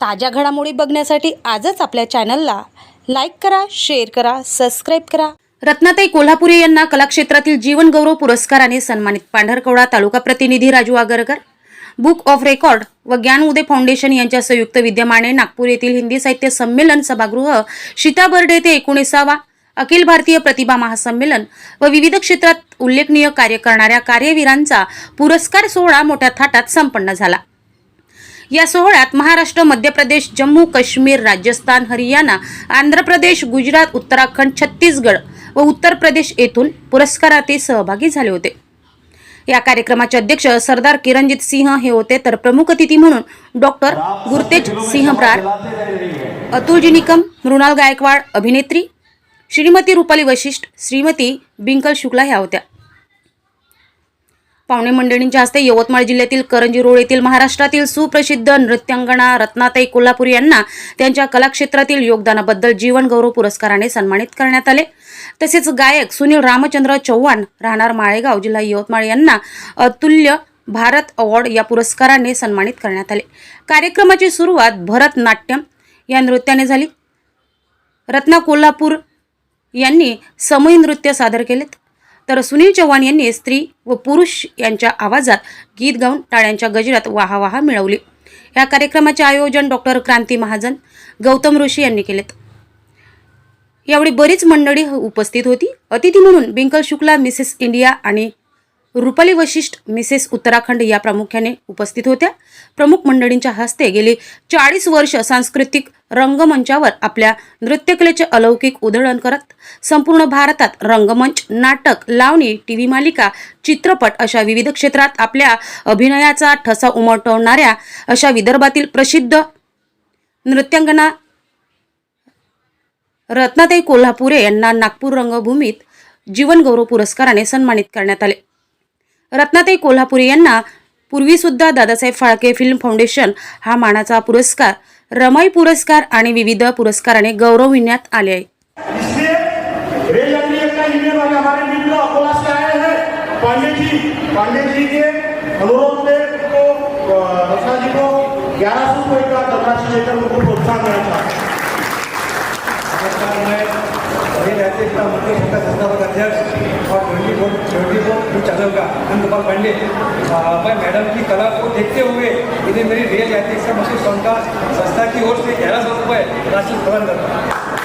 ताज्या घडामोडी बघण्यासाठी आजच आपल्या चॅनलला लाईक करा शेअर करा सबस्क्राईब करा. रत्नाताई कोल्हापुरे यांना कलाक्षेत्रातील जीवनगौरव पुरस्काराने सन्मानित पांढरकवडा तालुका प्रतिनिधी Raju Agarkar book of record व ज्ञान उदय फाउंडेशन यांच्या संयुक्त विद्यमाने नागपूर येथील हिंदी साहित्य संमेलन सभागृह सीता बर्डे येथे एकोणीसावा अखिल भारतीय प्रतिभा महासंमेलन व विविध क्षेत्रात उल्लेखनीय कार्य करणाऱ्या कार्यवीरांचा पुरस्कार सोहळा मोठ्या थाटात संपन्न झाला. या सोहळ्यात महाराष्ट्र मध्य प्रदेश जम्मू काश्मीर राजस्थान हरियाणा आंध्र प्रदेश गुजरात उत्तराखंड छत्तीसगड व उत्तर प्रदेश येथून पुरस्कारार्थी सहभागी झाले होते. या कार्यक्रमाचे अध्यक्ष सरदार किरणजित सिंह हे होते. तर प्रमुख अतिथी म्हणून डॉक्टर गुरतेज सिंह प्रार अतुलजी निकम मृणाल गायकवाड अभिनेत्री श्रीमती रुपाली वशिष्ठ श्रीमती बिंकल शुक्ला ह्या होत्या. पाहुणे मंडळींच्या हस्ते यवतमाळ जिल्ह्यातील करंजी रोड येथील महाराष्ट्रातील सुप्रसिद्ध नृत्यांगणा रत्नाताई कोल्हापूर यांना त्यांच्या कलाक्षेत्रातील योगदानाबद्दल जीवन गौरव पुरस्काराने सन्मानित करण्यात आले. तसेच गायक सुनील रामचंद्र चव्हाण राहणार माळेगाव जिल्हा यवतमाळ यांना अतुल्य भारत अवॉर्ड या पुरस्काराने सन्मानित करण्यात आले. कार्यक्रमाची सुरुवात भरतनाट्यम या नृत्याने झाली. रत्ना कोल्हापूर यांनी समूह नृत्य सादर केलेत. तर सुनील चव्हाण यांनी स्त्री व पुरुष यांच्या आवाजात गीत गाऊन टाळ्यांच्या गजरात वाहावाहा मिळवली. या कार्यक्रमाचे आयोजन डॉक्टर क्रांती महाजन गौतम ऋषी यांनी केलेत. यावेळी बरीच मंडळी उपस्थित होती. अतिथी म्हणून बिंकल शुक्ला मिसेस इंडिया आणि रुपाली वशिष्ठ मिसेस उत्तराखंड या प्रामुख्याने उपस्थित होत्या. प्रमुख मंडळींच्या हस्ते गेली चाळीस वर्ष सांस्कृतिक रंगमंचावर आपल्या नृत्यकलेचे अलौकिक उधळण करत संपूर्ण भारतात रंगमंच नाटक लावणी टी व्ही मालिका चित्रपट अशा विविध क्षेत्रात आपल्या अभिनयाचा ठसा उमटवणाऱ्या अशा विदर्भातील प्रसिद्ध नृत्यांगना रत्नाताई कोल्हापुरे यांना नागपूर रंगभूमीत जीवनगौरव पुरस्काराने सन्मानित करण्यात आले. रत्नाताई कोल्हापुरी यांना पूर्वीसुद्धा दादासाहेब फाळके फिल्म फाउंडेशन हा मानाचा पुरस्कार रमाई पुरस्कार आणि विविध पुरस्काराने गौरविण्यात आले आहे. पांडे जी पांडे जी के अनुरोध पे जी को ग्यारह सौ का धनराशि उनको प्रोत्साहन देना चाहते हैं। रेल यात्री का संस्थापक अध्यक्ष और twenty four twenty four news channel का नंदपाल पांडे मैं मैडम की कला को देखते हुए इन्हें मेरी रेल यात्री का संस्था संस्था की ओर से ग्यारह सौ रुपये राशि प्रदान करता